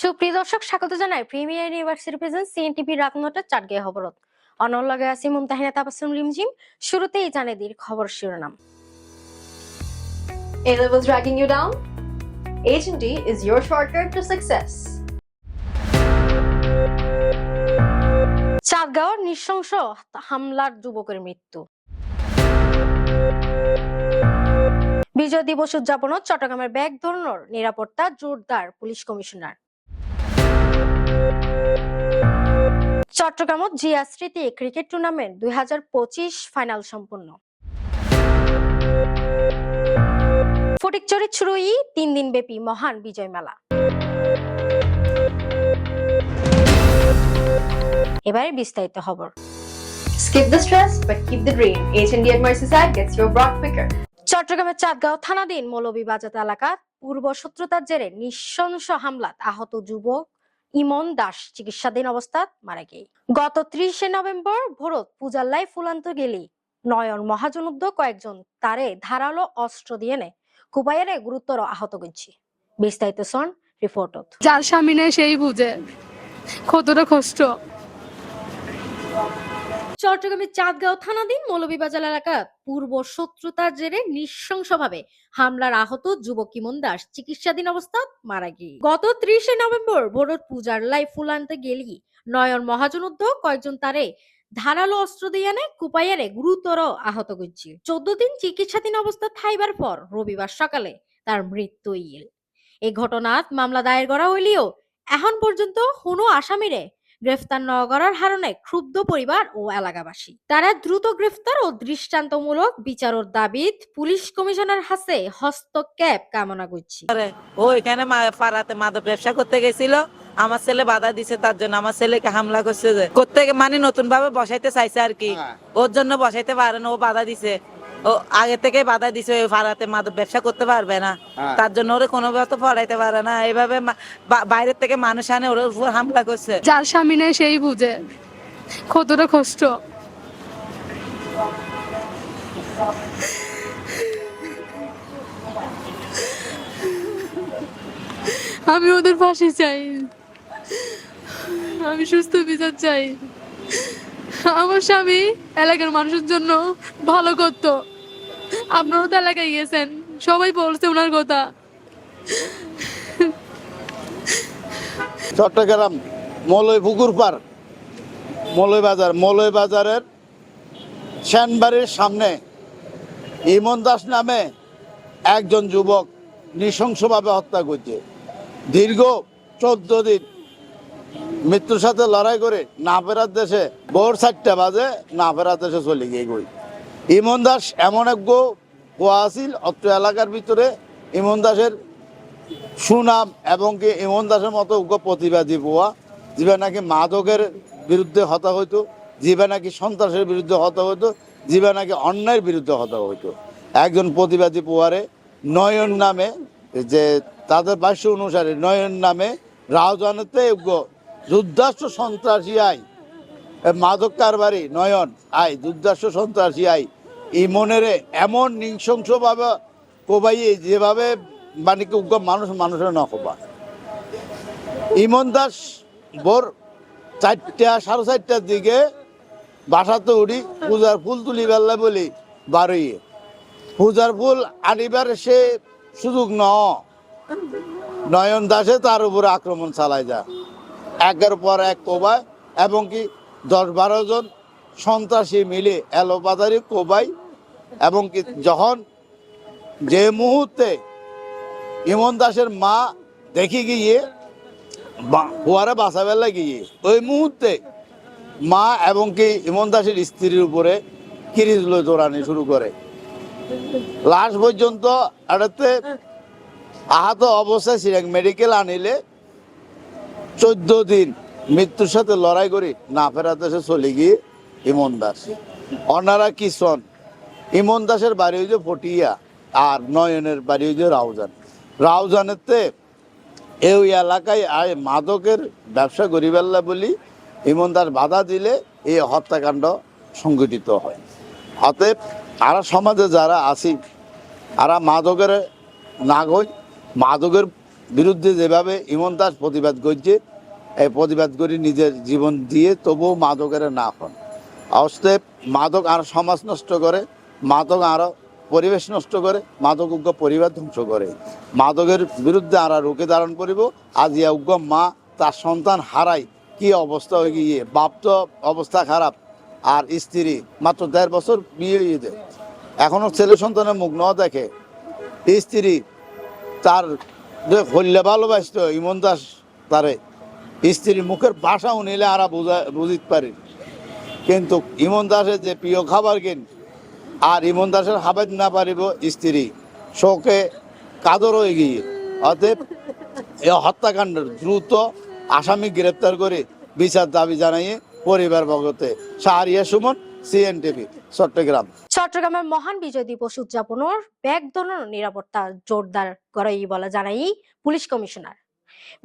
সুপ্রিয় দর্শক স্বাগত জানাই প্রিমিয়ার ইউনিভার্সিটি প্রেজেন্ট সিএনটিভি রাত নটার চারগে খবরত। অনলগে আছি মুমতাহিনা তাবাসুম রিমঝিম। শুরুতেই জানে দির খবর শিরোনাম। A levels dragging you down? H&D is your shortcut to success. চাঁদগাঁওর নৃশংস হামলার যুবকের মৃত্যু। বিজয় দিবস উদযাপনত চট্টগ্রামের ব্যাগ ধরনের নিরাপত্তা জোরদার পুলিশ কমিশনার। চট্টগ্রামত জিয়া স্মৃতি ক্রিকেট টুর্নামেন্ট দুই ফাইনাল সম্পন্ন ফটিকচুরি ছুরুই তিন দিন ব্যাপী মহান বিজয় মেলা এবারে বিস্তারিত খবর Skip the stress, but keep the dream. H&D at Merseyside gets your broad quicker. চট্টগ্রামের চাঁদগাঁও থানাধীন মৌলভীবাজার এলাকা পূর্ব শত্রুতার জেরে নৃশংস হামলাত আহত যুবক ইমন দাস চিকিৎসাধীন অবস্থা মারা গেই। গত ত্রিশে নভেম্বর ভোরত পূজাল্লায় ফুলান্ত গেলি নয়ন মহাজন উদ্ধ কয়েকজন তারে ধারালো অস্ত্র দিয়ে নে কুবাইয়ারে গুরুতর আহত করছি। বিস্তারিত সন রিপোর্টত। যার স্বামী নেই সেই বুঝে। কতটা কষ্ট। চট্টগ্রামের চাঁদগাঁও থানাধীন মৌলভীবাজার এলাকা পূর্ব শত্রুতার জেরে নৃশংসভাবে হামলার আহত যুবক ইমন দাস চিকিৎসাধীন অবস্থা মারা গিয়ে। গত ত্রিশে নভেম্বর ভোরত পূজার লাই ফুল আনতে গেলি নয়ন মহাজন উদ্যোগ কয়েকজন তারে ধারালো অস্ত্র দিয়ে এনে কুপাইয়ারে গুরুতর আহত করছে। চোদ্দ দিন চিকিৎসাধীন অবস্থা থাইবার পর রবিবার সকালে তার মৃত্যু ইল এই ঘটনাত মামলা দায়ের করা হইলেও এখন পর্যন্ত কোনো আসামিরে গ্রেফতার ন করার হারণে ক্ষুব্ধ পরিবার ও এলাকাবাসী। তারা দ্রুত গ্রেফতার ও দৃষ্টান্তমূলক বিচারের দাবিত পুলিশ কমিশনার হাসে হস্তক্ষেপ কামনা করছি। ও এখানে পাড়াতে মাদক ব্যবসা করতে গেছিল। আমার ছেলে বাধা দিছে তার জন্য। আমার ছেলেকে হামলা করছে যে। করতে মানে নতুন ভাবে বসাইতে চাইছে আর কি। ওর জন্য বসাইতে পারে না ও বাধা দিছে। ও আগে থেকে বাধা দিছে ওই পাড়াতে মাদক ব্যবসা করতে পারবে না। তার জন্য ওরে কোনো তো পড়াইতে পারে না। এইভাবে মা- বাইরের থেকে মানুষ আনে ওর উপর হামলা করছে। যার স্বামী নেই সেই বুঝে। কতটা কষ্ট। আমি ওদের পাশে চাই। আমি সুস্থ বিচার চাই। আমার স্বামী এলাকার মানুষের জন্য ভালো করতো। আপনারাও তো এলাকায় গিয়েছেন। সবাই বলছে ওনার কথা। চট্টগ্রাম মলয় পুকুর পার। মলয় বাজার, মলয় বাজারের সেনবাড়ির সামনে ইমন দাস নামে একজন যুবক নৃশংসভাবে হত্যা করছে। দীর্ঘ চোদ্দ দিন মৃত্যুর সাথে লড়াই করে না ফেরার দেশে ভোর চারটা বাজে, না ফেরার দেশে চলে গিয়ে গই। ইমন দাস এমন এক গো আছিল অত্র এলাকার ভিতরে ইমন দাসের সুনাম এবং কি ইমন দাসের মতো উগ্র প্রতিবাদী বুয়া যিবা নাকি মাদকের বিরুদ্ধে হতা হইতো যিবা নাকি সন্ত্রাসের বিরুদ্ধে হতা হইতো যিবা নাকি অন্যায়ের বিরুদ্ধে হতা হইতো। একজন প্রতিবাদী পুয়ারে নয়ন নামে যে তাদের ভাষ্য অনুসারে নয়ন নামে রাজধানীতে উগ্র যুদ্ধাস্ত্র সন্ত্রাসী আই মাদক কারবারি নয়ন আই, যুদ্ধাস্ত্র সন্ত্রাসী আই ইমনেরে এমন নৃশংসভাবে কোবাইয়ে যেভাবে মানে কি মানুষ মানুষের নকবা ইমন দাস ভোর চারটা, সাড়ে চারটার দিকে বাসাতে উঠি, পূজার ফুল তুলি বেলা বলি বারোইয়ে পূজার ফুল আনিবার সে সুযোগ ন। নয়ন দাসে তার উপরে আক্রমণ চালায় যা একের পর এক কোবায়, এবং কি দশ বারো জন সন্ত্রাসী মিলে এলোপাতারি কোবাই এবং কি যখন যে মুহূর্তে ইমন দাসের মা দেখি গিয়ে বা- ফুয়ারে বাঁচাবেলা গিয়ে, ওই মুহূর্তে মা এবং কি ইমন দাসের স্ত্রীর উপরে কিরিজ লই দৌড়ানি শুরু করে। লাশ পর্যন্ত এটাতে আহত অবস্থায় সিরাং মেডিকেল আনিলে চোদ্দ দিন মৃত্যুর সাথে লড়াই করি না ফেরাতে সে চলে গিয়ে ইমন দাস অনারা কিষণ ইমন দাসের বাড়ি হয়েছে ফটিয়া আর নয়নের বাড়ি হয়েছে রাউজান। রাউজানেতে এই এলাকায় আয় মাদকের ব্যবসা করিবেল্লা বলি ইমন দাস বাধা দিলে এই হত্যাকাণ্ড সংঘটিত হয়। অতএব আর সমাজে যারা আছি, আর মাদকের নাগই মাদকের বিরুদ্ধে যেভাবে ইমন দাস প্রতিবাদ করছে, এই প্রতিবাদ করে নিজের জীবন দিয়ে তবুও মাদকের না হন। অবশ্যই মাদক আর সমাজ নষ্ট করে, মাদক আরও পরিবেশ নষ্ট করে, মাদক উগ্র পরিবার ধ্বংস করে। মাদকের বিরুদ্ধে আর রুখে ধারণ করিব। আজিয়া উগ্র মা, তার সন্তান হারাই কি অবস্থা হয়ে গিয়ে? বাপ তো অবস্থা খারাপ। আর স্ত্রী, মাত্র দেড় বছর বিয়ে হয়ে যায় এখনও ছেলে সন্তানের মুখ ন দেখে। স্ত্রী, তার হল্লে ভালোবাসত, ইমন দাস তারে। স্ত্রীর মুখের ভাষাও নিলে আরা বুঝা বুঝিতে পারি। কিন্তু ইমন দাসের যে প্রিয় খাবার কিন, আর ইমন দাসের হাবেদ না পারিব স্ত্রী। শোকে হয়ে গিয়ে। অতএব এ হত্যাকাণ্ডের দ্রুত আসামি গ্রেপ্তার করে বিচার দাবি জানাইয়ে পরিবার ভগতে। শাহরিয়া সুমন, সিএনটিভি, চট্টগ্রাম। চট্টগ্রামের মহান বিজয় দিবস উদযাপনের ব্যাগ ধরনের নিরাপত্তা জোরদার করাই বলা জানাই পুলিশ কমিশনার।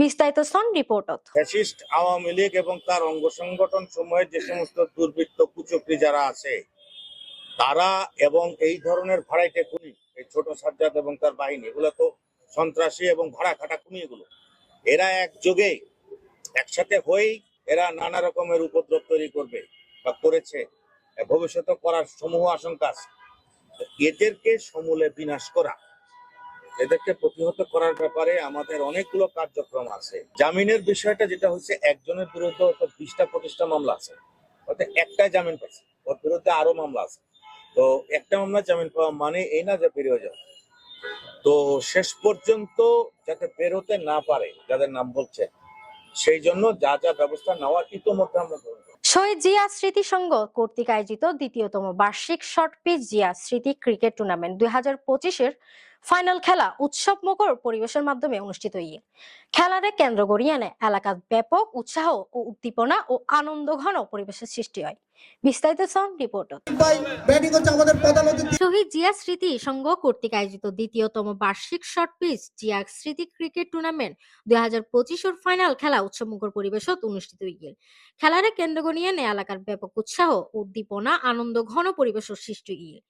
বিস্তারিত সন রিপোর্টত। ফ্যাসিস্ট আওয়ামী লীগ এবং তার অঙ্গ সংগঠন সময়ের যে সমস্ত দুর্বৃত্ত কুচক্রী যারা আছে, তারা এবং এই ধরনের ভাড়াইটে খুনি, এই ছোট সাজ্জাদ এবং তার বাহিনী, এগুলো তো সন্ত্রাসী এবং ভাড়া খাটা খুনি এগুলো। এরা এক একযোগে, একসাথে হয়েই এরা নানা রকমের উপদ্রব তৈরি করবে বা করেছে। ভবিষ্যতে করার সমূহ আশঙ্কা আছে। এদেরকে সমূলে বিনাশ করা এদেরকে প্রতিহত করার ব্যাপারে আমাদের অনেকগুলো কার্যক্রম আছে। জামিনের বিষয়টা যেটা হচ্ছে, একজনের বিরুদ্ধে বিশটা প্রতিষ্ঠা মামলা আছে। অর্থাৎ একটাই জামিন পাচ্ছে ওর বিরুদ্ধে আরও মামলা আছে। তো একটা মামলা জামিন পাওয়া মানে এই না যে বেরিয়ে যাও তো শেষ পর্যন্ত যাতে বেরোতে না পারে, যাদের নাম বলছে, সেই জন্য যা যা ব্যবস্থা নেওয়ার ইতোমধ্যে আমরা শহীদ জিয়া স্মৃতি সংঘ কর্তৃক আয়োজিত দ্বিতীয়তম বার্ষিক শর্ট পিচ জিয়া স্মৃতি ক্রিকেট টুর্নামেন্ট দুই হাজার পঁচিশের ফাইনাল খেলা উৎসব মুখর পরিবেশের মাধ্যমে অনুষ্ঠিত হয়ে খেলারে কেন্দ্র করিয়ে এনে এলাকার ব্যাপক উৎসাহ ও উদ্দীপনা ও আনন্দ ঘন পরিবেশের সৃষ্টি হয়। বিস্তারিত সন অতিথি। শহীদ জিয়া স্মৃতি সংঘ কর্তৃক আয়োজিত দ্বিতীয়তম বার্ষিক শর্ট পিচ জিয়া স্মৃতি ক্রিকেট টুর্নামেন্ট দুই হাজার পঁচিশের ফাইনাল খেলা উৎসবমুখর পরিবেশত অনুষ্ঠিত হয়ে খেলারে কেন্দ্র করিয়ে নে এলাকার ব্যাপক উৎসাহ উদ্দীপনা আনন্দ ঘন পরিবেশের সৃষ্টি হয়ে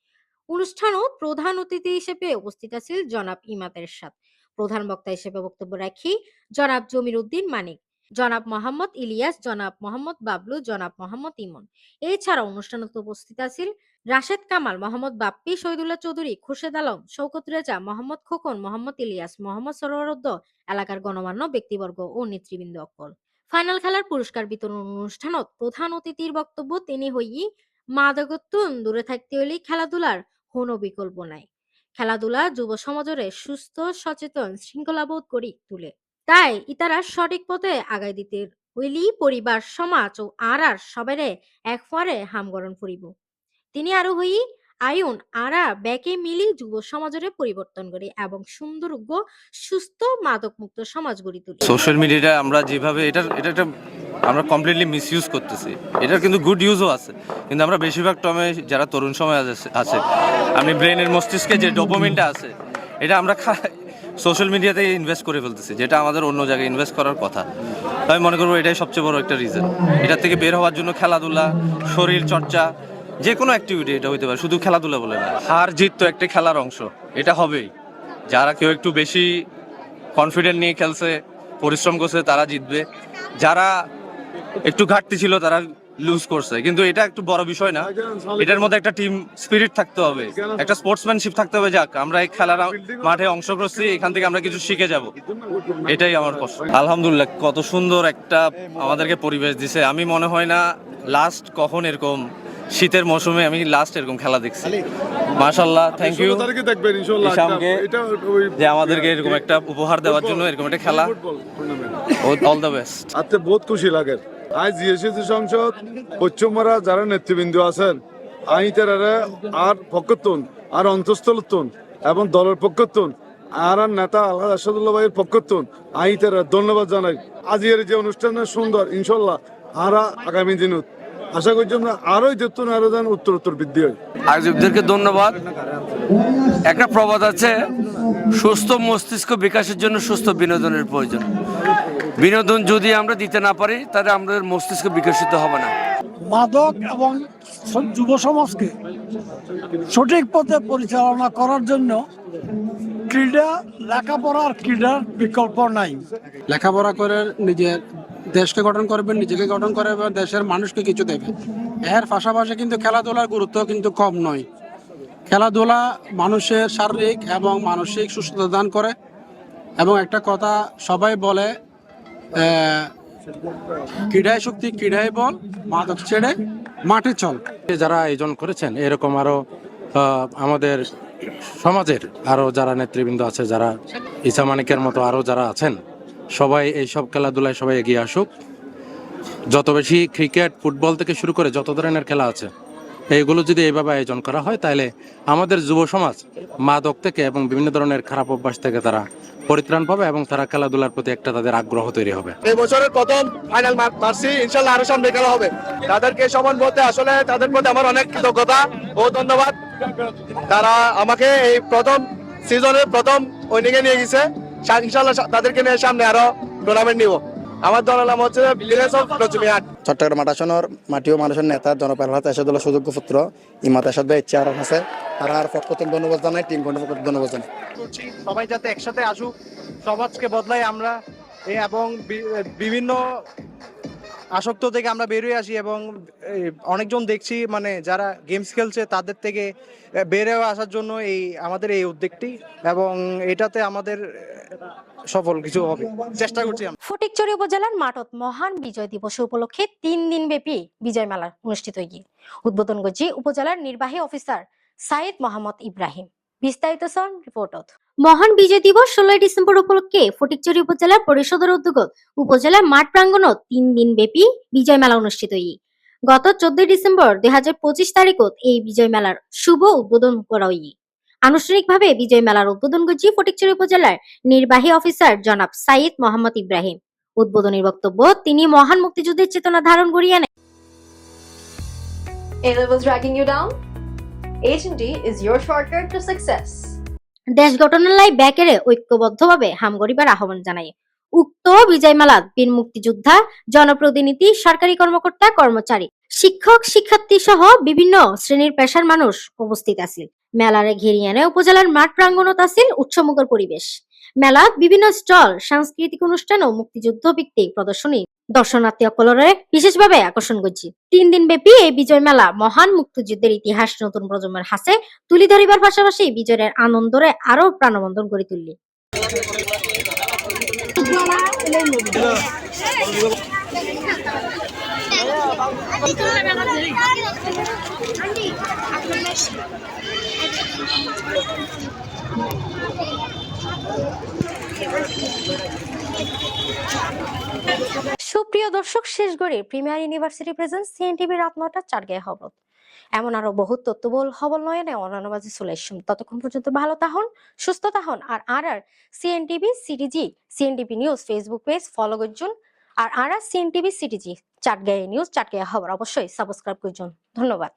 অনুষ্ঠানত প্রধান অতিথি হিসেবে উপস্থিত আছিল জনাব ইমাদের সাথ প্রধান বক্তা হিসেবে বক্তব্য রাখি জনাব জমির উদ্দিন মানিক, জনাব মোহাম্মদ ইলিয়াস, জনাব মোহাম্মদ বাবলু, জনাব মোহাম্মদ ইমন। এছাড়া অনুষ্ঠানত উপস্থিত আছিল রাশেদ কামাল, মোহাম্মদ বাপ্পি, শহীদুল্লাহ চৌধুরী, খুরশেদ আলম শৌকত রেজা, মোহাম্মদ খোকন, মোহাম্মদ ইলিয়াস, মোহাম্মদ সরোয়ারদ্দ এলাকার গণমান্য, ব্যক্তিবর্গ ও নেতৃবৃন্দ অকল। ফাইনাল খেলার পুরস্কার বিতরণ অনুষ্ঠানত প্রধান অতিথির বক্তব্য তিনি হই মাদকত্বন দূরে থাকতে হলে খেলাধুলার কোনো বিকল্প নাই। খেলাধুলা যুব সমাজরে সুস্থ, সচেতন, শৃঙ্খলাবোধ করি তুলে। তাই ইতারা সঠিক পথে আগায় দিতে হইলি পরিবার, সমাজ ও আর আর সবারে এক ফরে হামগরণ করিব। তিনি আরও হই, আয়ুন, আরা ব্যাকে মিলি যুব সমাজরে পরিবর্তন করে এবং সুন্দর সুস্থ মাদক মুক্ত সমাজ গড়ি তুলি। সোশ্যাল মিডিয়াটা আমরা যেভাবে, এটার, এটা একটা আমরা কমপ্লিটলি মিসইউজ করতেছি। এটার কিন্তু গুড ইউজও আছে। কিন্তু আমরা বেশিরভাগ টমে যারা তরুণ সময় আছে- আপনি ব্রেনের মস্তিষ্কে যে ডোপামিনটা আছে, এটা আমরা সোশ্যাল মিডিয়াতে ইনভেস্ট করে ফেলতেছি, যেটা আমাদের অন্য জায়গায় ইনভেস্ট করার কথা। আমি মনে করব এটাই সবচেয়ে বড় একটা রিজন এটা থেকে বের হওয়ার জন্য খেলাধুলা, শরীর চর্চা, যে কোনো অ্যাক্টিভিটি এটা হইতে পারে, শুধু খেলাধুলা বলে না, হার জিত তো একটা খেলার অংশ, এটা হবেই। যারা কেউ একটু বেশি কনফিডেন্ট নিয়ে খেলছে, পরিশ্রম করছে, তারা জিতবে। যারা একটু ঘাটতি ছিল তারা লুজ করছে। কিন্তু এটা একটু বড় বিষয় না। এটার মধ্যে একটা টিম স্পিরিট থাকতে হবে। একটা স্পোর্টসম্যানশিপ থাকতে হবে যাক। আমরা এই খেলার মাঠে অংশ করছি এখান থেকে আমরা কিছু শিখে যাব। এটাই আমার কষ্ট। আলহামদুলিল্লাহ, কত সুন্দর একটা আমাদেরকে পরিবেশ দিছে। আমি মনে হয় না লাস্ট কখন এরকম শীতের মৌসুমে আমি লাস্ট এরকম খেলা দেখছি। মাশাল্লাহ থ্যাংক ইউ ইসামকে যে আমাদেরকে এরকম একটা উপহার দেওয়ার জন্য এরকম একটা খেলা। অল দ্য বেস্ট আজকে বহুত খুশি লাগে। আজ জিএসসি সংসদ পশ্চিমবঙ্গরা যারা নেতৃবৃন্দ আছেন আই তারা আর পক্ষতুন আর অন্তঃস্থলতুন এবং দলের পক্ষতুন আর আর নেতা আল্লাহ আসাদুল্লাহ ভাইয়ের পক্ষতুন আই তারা ধন্যবাদ জানাই। আজ এর যে অনুষ্ঠান সুন্দর ইনশাল্লাহ আর আগামী দিনত আশা করছি আমরা আরোই দেখতুন আরও যেন উত্তর উত্তর বৃদ্ধি হয়। আয়োজকদেরকে ধন্যবাদ। একটা প্রবাদ আছে সুস্থ মস্তিষ্ক বিকাশের জন্য সুস্থ বিনোদনের প্রয়োজন। বিনোদন যদি আমরা দিতে না পারি তাহলে আমাদের মস্তিষ্ক বিকশিত হবে না। মাদক এবং যুব সমাজকে সঠিক পথে পরিচালনা করার জন্য ক্রীড়া লেখাপড়া আর ক্রীড়ার বিকল্প নাই। লেখাপড়া করে নিজের দেশকে গঠন করবেন নিজেকে গঠন করবে এবং দেশের মানুষকে কিছু দেবে এর পাশাপাশি কিন্তু খেলাধুলার গুরুত্ব কিন্তু কম নয়। খেলাধুলা মানুষের শারীরিক এবং মানসিক সুস্থতা দান করে এবং একটা কথা সবাই বলে ক্রীড়ায় শক্তি ক্রীড়ায় বল মাদক ছেড়ে মাঠে চল। যারা আয়োজন করেছেন এরকম আরও আহ, আমাদের সমাজের আরও যারা নেতৃবৃন্দ আছে যারা ইসা মানিকের মতো আরও যারা আছেন সবাই এইসব খেলাধুলায় সবাই এগিয়ে আসুক। যত বেশি ক্রিকেট ফুটবল থেকে শুরু করে যত ধরনের খেলা আছে, এইগুলো যদি এইভাবে আয়োজন করা হয়, তাহলে আমাদের যুব সমাজ, মাদক থেকে এবং বিভিন্ন ধরনের খারাপ অভ্যাস থেকে তারা পরিত্রাণ পাবে এবং তারা খেলাধুলার প্রতি একটা তাদের আগ্রহ তৈরি হবে। এই বছরের প্রথম ফাইনাল মারছি, ইনশাল্লাহ আরও সামনে খেলা হবে। তাদেরকে সমান বলতে আসলে তাদের প্রতি আমার অনেক কৃতজ্ঞতা ও ধন্যবাদ। তারা আমাকে এই প্রথম সিজনের প্রথম উইনিংয়ে নিয়ে গেছে। ইনশাল্লাহ তাদেরকে নিয়ে সামনে আরও টুর্নামেন্ট নিব। আমার দলের নাম হচ্ছে ভিলেজ অফ চট্টগ্রাম মাটাসনের মাটি ও মানুষের নেতা জনপ্রিয় দলের সুযোগ্য পুত্র ইমাত এসাদ ভাই ইচ্ছা আছে। তারা আর পক্ষ থেকে ধন্যবাদ জানাই টিম পক্ষ ধন্যবাদ জানাই। সবাই যাতে একসাথে আসুক সমাজকে বদলাই আমরা। এবং বিভিন্ন আসক্ত থেকে আমরা বেরিয়ে আসি এবং অনেকজন দেখছি মানে যারা গেমস খেলছে তাদের থেকে এ, বের হয়ে আসার জন্য এই আমাদের এই উদ্যোগটি এবং এটাতে আমাদের সফল কিছু হবে। চেষ্টা করছি ফটিকছড়ি উপজেলার মাঠত মহান বিজয় দিবস উপলক্ষে তিন দিন ব্যাপী বিজয় মেলা অনুষ্ঠিত হয়ে উদ্বোধন করছি উপজেলার নির্বাহী অফিসার সাইদ মোহাম্মদ ইব্রাহিম। বিস্তারিত সন রিপোর্টত। মহান বিজয় দিবস ষোলোই ডিসেম্বর উপলক্ষে ফটিকছড়ি উপজেলা পরিষদের উদ্যোগত উপজেলার মাঠ প্রাঙ্গণত তিন দিন ব্যাপী বিজয় মেলা অনুষ্ঠিত গত চোদ্দই ডিসেম্বর দুই হাজার পঁচিশ তারিখত এই বিজয় মেলার শুভ উদ্বোধন করা আনুষ্ঠানিকভাবে বিজয় মেলার উদ্বোধন করছি ফটিকছড়ি উপজেলার নির্বাহী অফিসার জনাব সাইদ মোহাম্মদ ইব্রাহিম উদ্বোধনী বক্তব্য, তিনি মহান মুক্তিযুদ্ধের চেতনা ধারণ করিয়া নেন A levels dragging you down? H&D is your shortcut to success. দেশ গঠনের লাই ব্যাকেরে ঐক্যবদ্ধভাবে হাম গরিবার আহ্বান জানায় উক্ত বিজয় মেলাত বীর মুক্তিযোদ্ধা, জনপ্রতিনিধি, সরকারি কর্মকর্তা, কর্মচারী, শিক্ষক শিক্ষার্থী সহ বিভিন্ন শ্রেণির পেশার মানুষ উপস্থিত আছিল। মেলারে ঘিরিয়ে উপজেলার মাঠ প্রাঙ্গণত আছিল উৎসমুখর পরিবেশ। মেলাত বিভিন্ন স্টল, সাংস্কৃতিক অনুষ্ঠান ও মুক্তিযুদ্ধ ভিত্তিক প্রদর্শনী। দর্শনার্থী অকলরে বিশেষভাবে আকর্ষণ করছি। তিন দিন ব্যাপী এই বিজয় মেলা মহান মুক্তিযুদ্ধের ইতিহাস নতুন প্রজন্মের হাসে তুলি ধরিবার পাশাপাশি বিজয়ের আনন্দরে আরও প্রাণবন্ধন করে তুললি। সুপ্রিয় দর্শক, শেষ গড়ে প্রিমিয়ার ইউনিভার্সিটি প্রেজেন্ট সিএনটিভি রাত নটা চার গায়ে হবত। এমন আরও বহু তথ্যবল হবল নয় না অন্যান্য বাজে চলে আসুন ততক্ষণ পর্যন্ত ভালো তাহন সুস্থ তাহন আর আর আর CNTV CTG, CNTV news Facebook page follow করছুন আর আর আর সিএনটিভি সিটিজি চাটগাঁয়ে নিউজ চাটগাঁয়ে খবর অবশ্যই সাবস্ক্রাইব করছুন ধন্যবাদ।